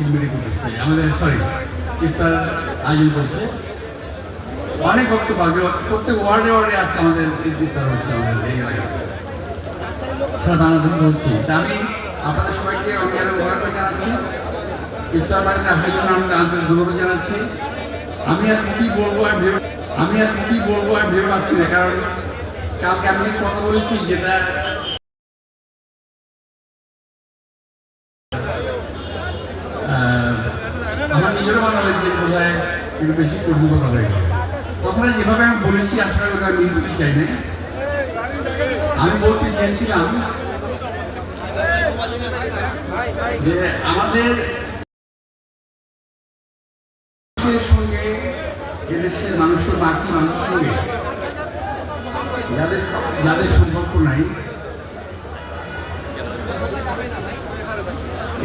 ঝিলমিলি করতেছে আমাদের সরি ইফতার আয়োজন করছে। অনেক বক্তব্য আসবে প্রত্যেক ওয়ার্ডে ওয়ার্ডে আজকে আমাদের ইফতার হচ্ছে আমাদের এই এলাকায়। বাংলাদেশ হচ্ছে। তা আমি আপনাদের সবাইকে অঙ্গের ওয়ার্ডে জানাচ্ছি। ইফতার বাড়িতে আসার জন্য আমি আন্তরিক ধন্যবাদ জানাচ্ছি। আমি আজকে কি বলব, আমি ভেবে আমি আজকে কি বলব, আমি ভেবে পাচ্ছি না। কারণ কালকে আমি কথা বলেছি যেটা আমার হয়েছে বোধ একটু বেশি কঠিন কথা গেল কথাটা যেভাবে আমি বলেছি আসলে ওটা আমি বলতে চাই না আমি বলতে চেয়েছিলাম যে আমাদের মানুষের বাকি মানুষের যাদের যাদের সম্পর্ক নাই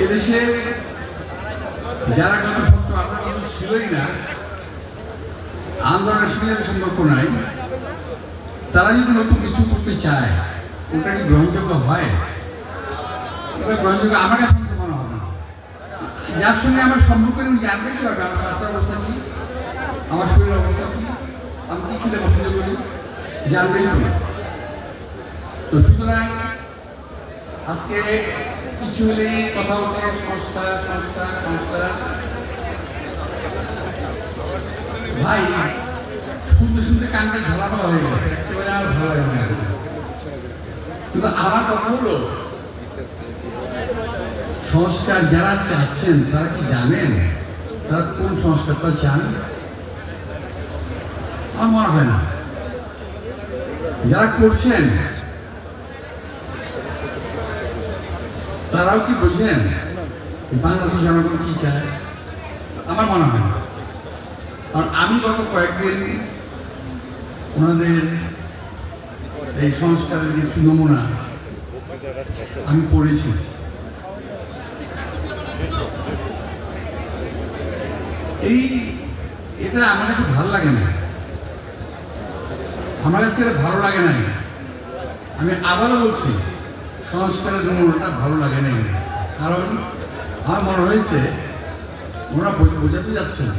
এদেশে যারা গত ছিলই না। আন্দোলনের সঙ্গে সম্পর্ক নাই। তারা যদি নতুন কিছু করতে চায়, ওটা কি গ্রহণযোগ্য হয়? ওটা গ্রহণযোগ্য আমার কাছে মনে হবে না। যার সঙ্গে আমার সম্পর্ক নেই জানবে কি হবে আমার স্বাস্থ্যের অবস্থা কি, আমার শরীরের অবস্থা কি, আমি কি খেলে পছন্দ করি, জানবেই তো। তো সুতরাং, আজকে কিছু হলেই কথা উঠে সংস্থা সংস্থা সংস্থা ভাই, শুনতে শুনতে ভালো না। কিন্তু আমার কথা হলো, সংস্কার যারা চাচ্ছেন, তারা কি জানেন? তারা কোন সংস্কারটা চান? আমার মনে হয় না। যারা করছেন, তারাও কি বুঝছেন বাংলাদেশ জনগণ কি চায়? আমার মনে হয় আমি গত কয়েকদিন ওনাদের এই সংস্কারের কিছু নমুনা আমি পড়েছি। এই, এটা আমার কাছে ভালো লাগে না। আমার কাছে এটা ভালো লাগে না আমি আবারও বলছি, সংস্কারের নমুনাটা ভালো লাগে না কারণ আমার মনে হয়েছে ওরা বোঝাতে যাচ্ছেন।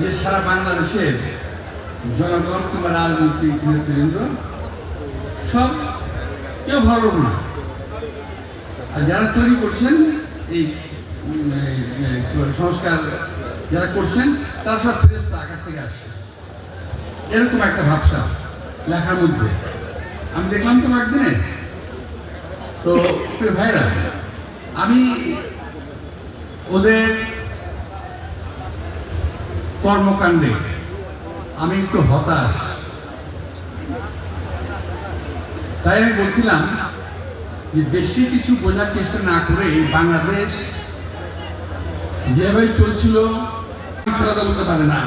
যে সারা বাংলাদেশের জনগণ কিংবা রাজনৈতিক নেতৃবৃন্দ, সব কেউ ভালো না। আর যারা তৈরি করছেন, এই সংস্কার যারা করছেন, তারা সব ফেরেস্তা আকাশ থেকে আসছে। এরকম একটা ভাবসা লেখার মধ্যে। আমি দেখলাম তো একদিনে। তো ভাইরা, আমি ওদের কর্মকাণ্ডে। আমি একটু হতাশ। তাই আমি বলছিলাম যে বেশি কিছু বোঝার চেষ্টা না করে বাংলাদেশ যেভাবে চলছিল মিথ্যা কথা বলতে পারে না।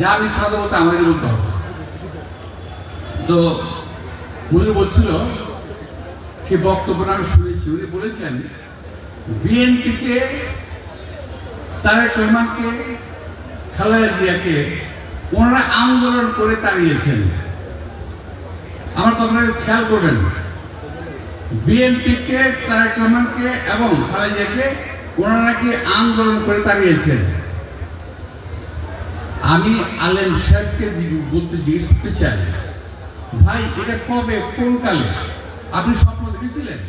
যা মিথ্যা কথা বলতে আমাদের বলতে তো উনি বলছিল, সে বক্তব্যটা আমি শুনেছি। উনি বলেছেন, বিএনপিকে তারেক রহমানকে খালেদা জিয়াকে ওনারা আন্দোলন করে তাড়িয়েছেন। আমার কথা খেয়াল করবেন। বিএনপিকে, তারেক রহমানকে এবং খালেদা জিয়াকে ওনারা নাকি আন্দোলন করে তাড়িয়েছেন। আমি আলেম সাহেবকে বলতে জিজ্ঞেস করতে চাই। ভাই, এটা কবে? কোন কালে? আপনি স্বপ্ন দেখেছিলেন?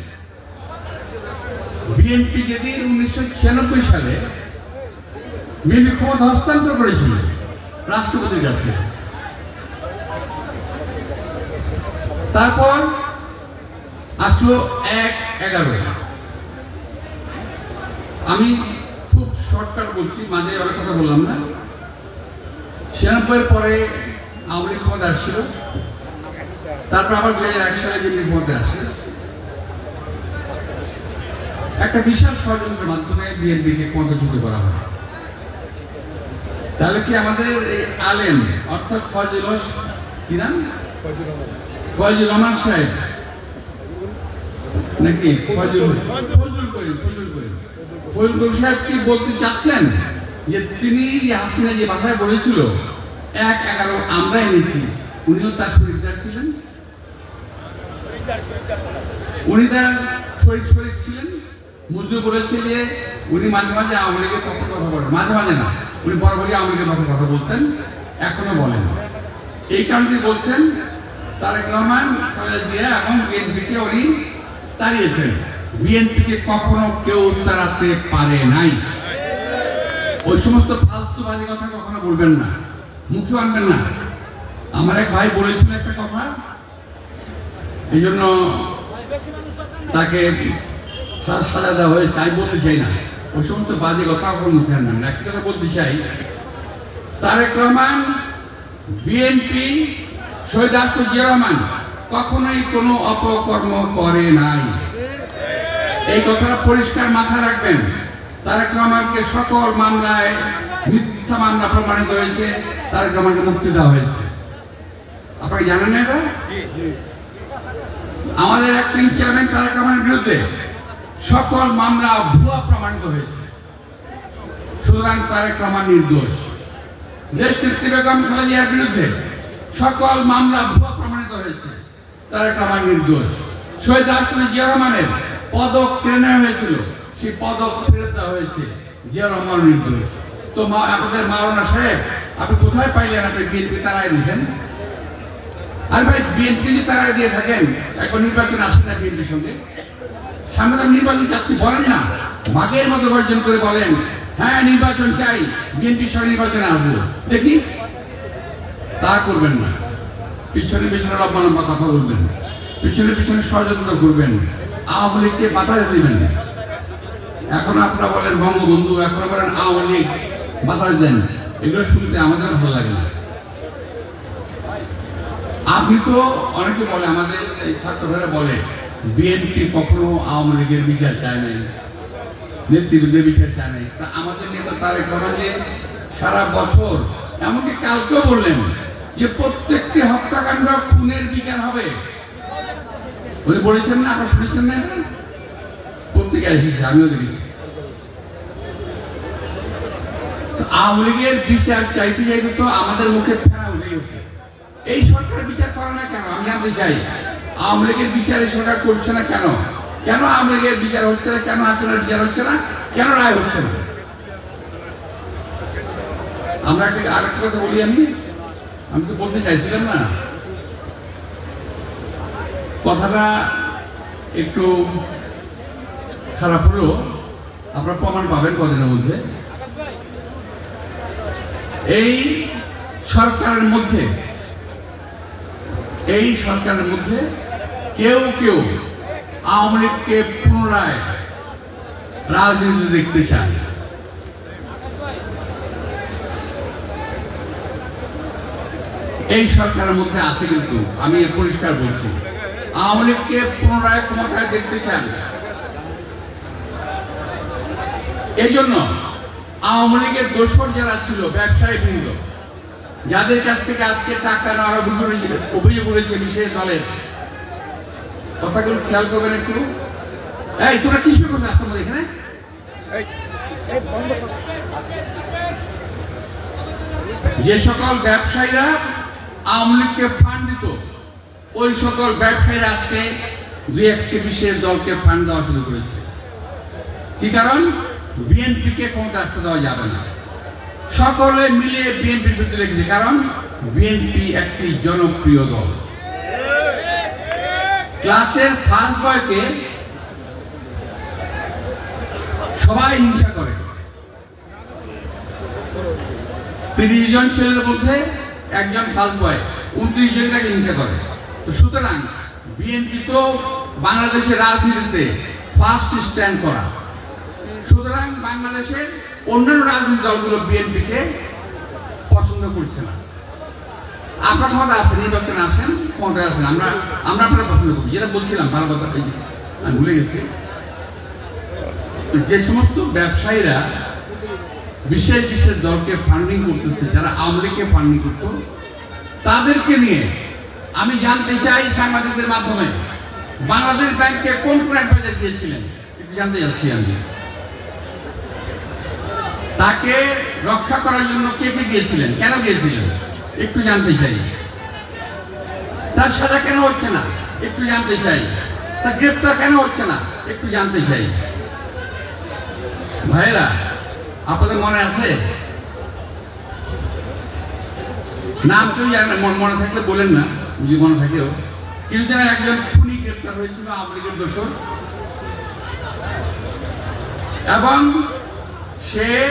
বিএনপি যেদিন উনিশশো ছিয়ানব্বই সালে বিএনপি ক্ষমতা হস্তান্তর করেছিল। রাষ্ট্রপতির কাছে। তারপর আসলো এক এগারো। আমি খুব শর্টকাট বলছি, মাঝে অনেক কথা বললাম না। ছিয়ানব্বইয়ের পরে আওয়ামী লীগ ক্ষমতা আসছিল। তারপর আবার দু হাজার এক সালে বিএনপি ক্ষমতা আসে। একটা বিশাল ষড়যন্ত্রের মাধ্যমে বিএনপিকে ক্ষমতাচ্যুত করা হয়। তাহলে কি আমাদের এই আলেম, অর্থাৎ হস- কি নাম? ফজল রহমান সাহেব। নাকি? ফজল ফজলুল করিম ফজলুল করিম। ফজলুল করিম সাহেব কি বলতে চাচ্ছেন? যে তিনি হাসিনা যে ভাষায় বলেছিল, এক এগারো আমরা এনেছি, উনিও তার শরীরদার ছিলেন? উনি তার শহীদ শরীফ ছিলেন? মুজদু বলেছে যে, উনি মাঝে মাঝে আওয়ামী লীগের পক্ষে কথা বলেন। মাঝে মাঝে না। উনি বরাবরই আওয়ামী লীগের কথা বলতেন, এখনও বলেন। এই কারণে বলছেন, তারেক রহমান খালেদা জিয়া এবং বিএনপিকে উনি তাড়িয়েছেন। বিএনপিকে কখনো কেউ তাড়াতে পারে নাই। ওই সমস্ত ফালতু বাজে কথা কখনো বলবেন না। মুখে আনবেন না। আমার এক ভাই বলেছিল একটা কথা, এই জন্য তাকে সাজা দেওয়া হয়েছে, আমি বলতে চাই না। ওই সমস্ত বাজে কথা মুখে আনবেন না একটা কথা বলতে চাই তারেক রহমান বিএনপি শহীদ আস্তর জিয়া রহমান কখনোই কোনো অপকর্ম করে নাই। এই কথাটা পরিষ্কার মাথায় রাখবেন। তারেক রহমানকে সকল মামলায় মিথ্যা মামলা প্রমাণিত হয়েছে তারেক রহমানকে মুক্তি দেওয়া হয়েছে। আপনারা জানেন না এটা? আমাদের অ্যাক্টিং চেয়ারম্যান তারেক রহমানের বিরুদ্ধে সকল মামলা ভুয়া প্রমাণিত হয়েছে। সুতরাং তারেক রহমান নির্দোষ। দেশ নেত্রী বেগম খালেদা জিয়ার বিরুদ্ধে সকল মামলা ভুয়া প্রমাণিত হয়েছে। তারেক রহমান নির্দোষ। শহীদ রাষ্ট্রপতি জিয়া রহমানের পদক কেড়ে নেওয়া হয়েছিল। সেই পদক ফেরত দেওয়া হয়েছে জিয়া রহমান নির্দোষ। তো মা, আপনাদের মাওলানা সাহেব, আপনি কোথায় পাইলেন? আপনি বিএনপি তারাই দিয়েছেন? আর ভাই, বিএনপি যে তারাই দিয়ে থাকেন, এখন নির্বাচন আসে না বিএনপির সঙ্গে? সামনে নির্বাচন যাচ্ছি, বলেন না। মাগের মতো গর্জন করে বলেন হ্যাঁ নির্বাচন চাই বিএনপির সঙ্গে নির্বাচনে আসব। দেখি, তা করবেন না। পিছনে পিছনে লম্বা লম্বা কথা বলবেন। পিছনে পিছনে ষড়যন্ত্র করবেন। আওয়ামী লীগকে বাতাস দিবেন। এখন আপনারা বলেন, বঙ্গবন্ধু, এখন বলেন, আওয়ামী লীগ, বাতাস দেন। এগুলো শুনতে আমাদের ভালো লাগে না। আপনি তো অনেকে বলে, আমাদের এই ছাত্ররা বলে বিএনপি কখনো আওয়ামী লীগের বিচার চায় নাই, নেতৃবৃন্দের বিচার চায় নাই। তা আমাদের নেতা তারেক রহমান যে সারা বছর, এমনকি কালকেও বললেন যে প্রত্যেকটি হত্যাকাণ্ড খুনের বিচার হবে। উনি বলেছেন না, আপনারা শুনেছেন না এটা? পত্রিকা এসেছে, আমিও দেখেছি। আওয়ামী লীগের বিচার চাইতে চাইতে তো আমাদের মুখে ফেরা উঠে গেছে। এই সরকার বিচার করে না কেন? আমি জানতে চাই। আওয়ামী লীগের বিচার সরকার করছে না কেন? কেন আওয়ামী লীগের বিচার হচ্ছে না? কেন আসলে বিচার হচ্ছে না? কেন রায় হচ্ছে না? আমরা একটা আরেকটা কথা বলি আমি। আমি তো বলতে চাইছিলাম না। কথাটা একটু খারাপ হলেও আপনারা প্রমাণ পাবেন কদিনের মধ্যে। এই সরকারের মধ্যে, এই সরকারের মধ্যে কেউ কেউ আওয়ামী লীগকে পুনরায় রাজনীতি দেখতে চায়। এই সরকারের মধ্যে আছে কিন্তু, আমি পরিষ্কার বলছি, আওয়ামী লীগকে পুনরায় ক্ষমতায় দেখতে চান এই জন্য আওয়ামী লীগের দোষর যারা ছিল ব্যবসায়ী বৃন্দ যাদের কাছ থেকে আজকে টাকা নেওয়ার অভিযোগ অভিযোগ উঠেছে বিশেষ দলের কথাগুলো খেয়াল করবেন একটু। এই তোরা কি শুরু করছিস আসতে এখানে? যে সকল ব্যবসায়ীরা আওয়ামী লীগকে ফান্ড দিত, ওই সকল ব্যবসায়ীরা আজকে দুই একটি বিশেষ দলকে ফান্ড দেওয়া শুরু করেছে। কি কারণ? বিএনপিকে ক্ষমতা আসতে দেওয়া যাবে না। সকলে মিলে বিএনপির বিরুদ্ধে রেখেছে। কারণ বিএনপি একটি জনপ্রিয় দল। ক্লাসের ফার্স্ট বয়কে সবাই হিংসা করে। তিরিশ জন ছেলের মধ্যে একজন ফার্স্ট বয় উনত্রিশ জন তাকে হিংসা করে। তো সুতরাং বিএনপি তো বাংলাদেশের রাজনীতিতে ফার্স্ট স্ট্যান্ড করা। সুতরাং বাংলাদেশের অন্যান্য রাজনৈতিক দলগুলো বিএনপিকে পছন্দ করছে না। আপনার ক্ষমতা আছে, নির্বাচনে আসেন, ক্ষমতায় আসেন। আমরা আমরা আপনারা পছন্দ করি যেটা বলছিলাম ভালো কথা আমি ভুলে গেছি। যে সমস্ত ব্যবসায়ীরা বিশেষ বিশেষ দলকে ফান্ডিং করতেছে, যারা আওয়ামী লীগকে ফান্ডিং করত, তাদেরকে নিয়ে আমি জানতে চাই সাংবাদিকদের মাধ্যমে, বাংলাদেশ ব্যাংকে কোন কোন অ্যাডভাইজার দিয়েছিলেন? একটু জানতে চাচ্ছি আমি। তাকে রক্ষা করার জন্য কে কে গিয়েছিলেন কেন গিয়েছিলেন একটু জানতে চাই। তার সাজা কেন হচ্ছে না? একটু জানতে চাই। তার গ্রেপ্তার কেন হচ্ছে না? একটু জানতে চাই। ভাইরা আপনাদের মনে আছে? নাম কেউ মন- থাকলে বলেন না, যদি মনে থাকেও আগে একজন খুনি গ্রেপ্তার হয়েছিল, আওয়ামী দোষর। এবং সে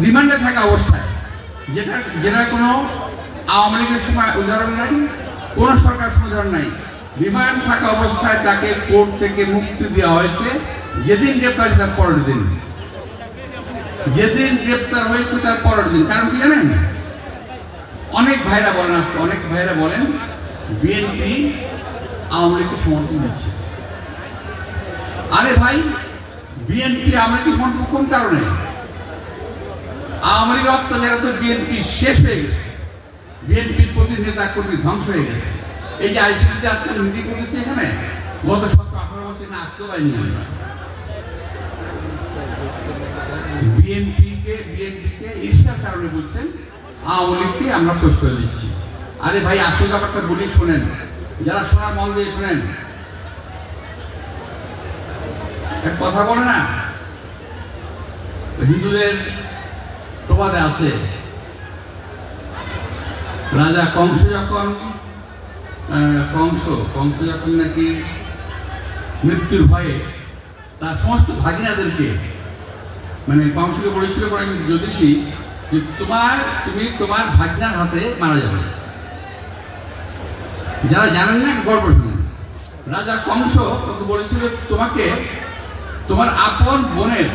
রিমান্ডে থাকা অবস্থায় যেটা যেটা কোনো আওয়ামী লীগের সময় উদাহরণ নাই, কোনো সরকার উদাহরণ নাই। রিমান্ড থাকা অবস্থায় তাকে কোর্ট থেকে মুক্তি দেওয়া হয়েছে। যেদিন গ্রেপ্তার হয়েছে তার পরের দিন। যেদিন গ্রেপ্তার হয়েছে তার পরের দিন। কারণ কি জানেন? অনেক ভাইরা বলেন আজকে, অনেক ভাইরা বলেন বিএনপি আওয়ামী লীগকে সমর্থন দিচ্ছে। আরে ভাই বিএনপি আওয়ামী লীগকে সমর্থন কোন কারণে। আওয়ামী লীগের অত্যাচারে তো বিএনপি শেষ হয়ে গেছে। বিএনপির প্রতি নেতা কর্মী ধ্বংস হয়ে গেছে। এই যে আইসিপিতে আজকে মিটিং করতেছে এখানে, গত সতেরো আঠারো বছর না আসতে পারিনি আমরা। বিএনপিকে বিএনপিকে ঈর্ষার কারণে বলছেন, আওয়ামী লীগকে আমরা প্রশ্রয় দিচ্ছি। আরে ভাই, আসল ব্যাপারটা বলি, শোনেন। যারা শোনার মন দিয়ে শোনেন। কথা বলে না? হিন্দুদের প্রবাদে আছে। রাজা কংস যখন কংস কংস যখন নাকি মৃত্যুর ভয়ে তার সমস্ত ভাগিনাদেরকে মানে কংসকে বলেছিল একজন জ্যোতিষী, যে তোমার, তুমি তোমার ভাগনার হাতে মারা যাবে। যারা জানেন না, গল্প শুনেন। রাজা কংস বলেছিল, তোমাকে, তোমার আপন বোনের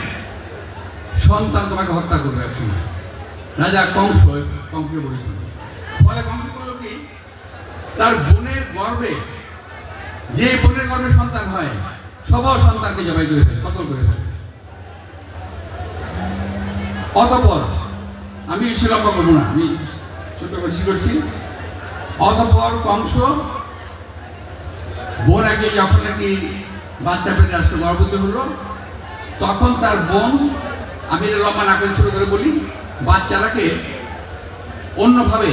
সন্তান তোমাকে হত্যা করবে একসময়। রাজা কংস কংসকে বলেছিল ফলে কংস করল কি? তার বোনের গর্বে যে বোনের গর্বে সন্তান হয় সব সন্তানকে জবাই করে ফেলে, কতল করে ফেলে। অতপর, আমি লক্ষ্য করব না। আমি ছোট বেশি করছি। অতপর কংস বোন আগে যখন নাকি বাচ্চা পেটে আসতে, গর্ভবতী হলো, তখন তার বোন আমি এটা লম্বা না করে ছোট করে বলি, বাচ্চাটাকে অন্যভাবে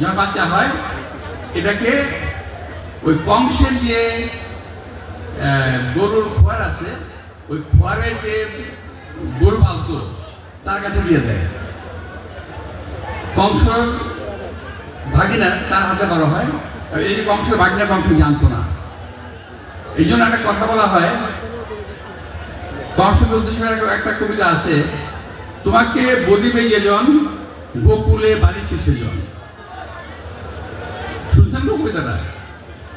যখন বাচ্চা হয়, এটাকে ওই কংসের যে গরুর খোয়ার আছে, ওই খোয়ারের যে গরু পালতো, তার কাছে দিয়ে দেয়। কংস ভাগিনা তার হাতে বড় হয় এই যে কংসের ভাগিনা কংস জানতো না। এই জন্য একটা কথা বলা হয় কংসের উদ্দেশ্যে একটা- কবিতা আছে, তোমাকে বদিবে যেজন গোকুলে বাড়িছে সেজন শুনছেন তো কবিতাটা?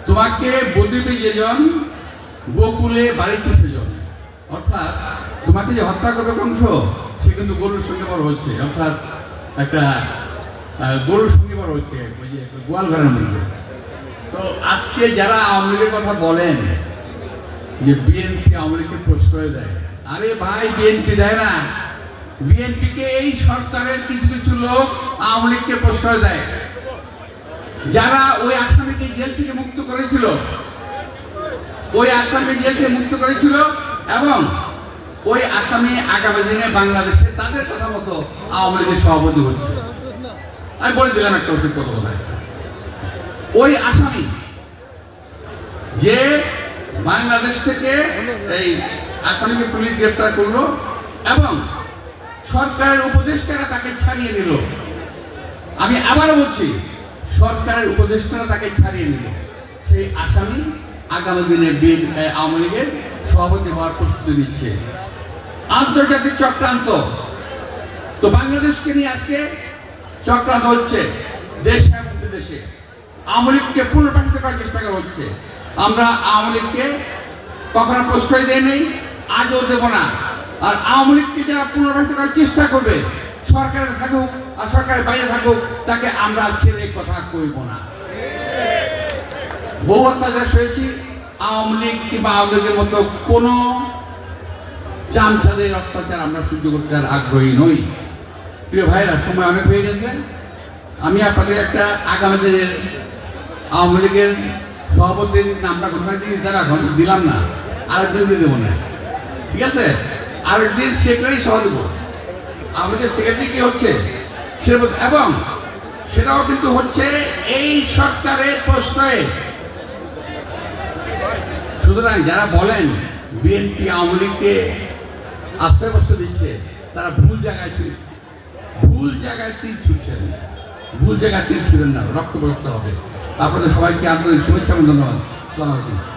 তোমাকে বদিবে যেজন গোকুলে বাড়িছে সেজন অর্থাৎ তোমাকে যে হত্যা করবে কংস সে কিন্তু গরুর সঙ্গে বড় হচ্ছে। অর্থাৎ একটা গরুর সঙ্গে বড় হচ্ছে, ওই যে গোয়াল ঘরের মধ্যে। তো আজকে যারা আওয়ামী কথা বলেন, যে বিএনপি আওয়ামী লীগকে প্রশ্রয় দেয় আরে ভাই, বিএনপি দেয় না। বিএনপিকে এই সরকারের কিছু কিছু লোক আওয়ামী লীগকে প্রশ্রয় দেয়। যারা ওই আসামিকে জেল থেকে মুক্ত করেছিল, ওই আসামি জেল থেকে মুক্ত করেছিল এবং ওই আসামি আগামী দিনে বাংলাদেশে তাদের কথা মতো আওয়ামী লীগের সভাপতি হচ্ছে। আমি বলে দিলাম একটা ওষুধ কথা বলায় ওই আসামি যে বাংলাদেশ থেকে এই আসামিকে পুলিশ গ্রেপ্তার করল এবং সরকারের উপদেষ্টারা তাকে ছাড়িয়ে নিল। আমি আবারও বলছি সরকারের উপদেষ্টারা তাকে ছাড়িয়ে নিল। সেই আসামি আগামী দিনে এ, আওয়ামী লীগের সভাপতি হওয়ার প্রস্তুতি নিচ্ছে। আন্তর্জাতিক চক্রান্ত। তো বাংলাদেশকে নিয়ে আজকে চক্রান্ত হচ্ছে দেশ এবং বিদেশে। আওয়ামী লীগকে পুনর্বাসিত করার চেষ্টা করা হচ্ছে। আমরা আওয়ামী লীগকে কখনো প্রশ্রয় দেয় নেই। আজও দেব না। আর আওয়ামী লীগকে যারা পুনর্বাসিত করার চেষ্টা করবে, সরকারে থাকুক আর সরকারের বাইরে থাকুক, তাকে আমরা ছেড়ে কথা কইব না। বহু অত্যাচার সয়েছি, আওয়ামী লীগ কিংবা আওয়ামী লীগের মতো কোনো চামচাদের অত্যাচার আমরা সহ্য করতে আর আগ্রহী নই। প্রিয় ভাইরা, সময় অনেক হয়ে গেছে। আমি আপনাদের একটা আগামী দিনের আওয়ামী লীগের সভাপতির নামটা ঘোষণা দিয়ে দিলাম না আরেকদিন দিয়ে দেবো না। ঠিক আছে? আরেকদিন সেক্রেটারি সভা দেবো। আমাদের সেক্রেটারি কি হচ্ছে? এবং সেটাও কিন্তু হচ্ছে এই সরকারের প্রশ্রয়ে সুতরাং যারা বলেন বিএনপি আওয়ামী লীগকে আস্তে বস্তে দিচ্ছে, তারা ভুল জায়গায় ভুল জায়গায় তীর ছুটছেন। ভুল জায়গায় তীর ছুড়েন না, রক্তগ্রস্ত হবে। আপনাদের সবাইকে আপনাদের শুভেচ্ছা এবং ধন্যবাদ। আসসালামু আলাইকুম।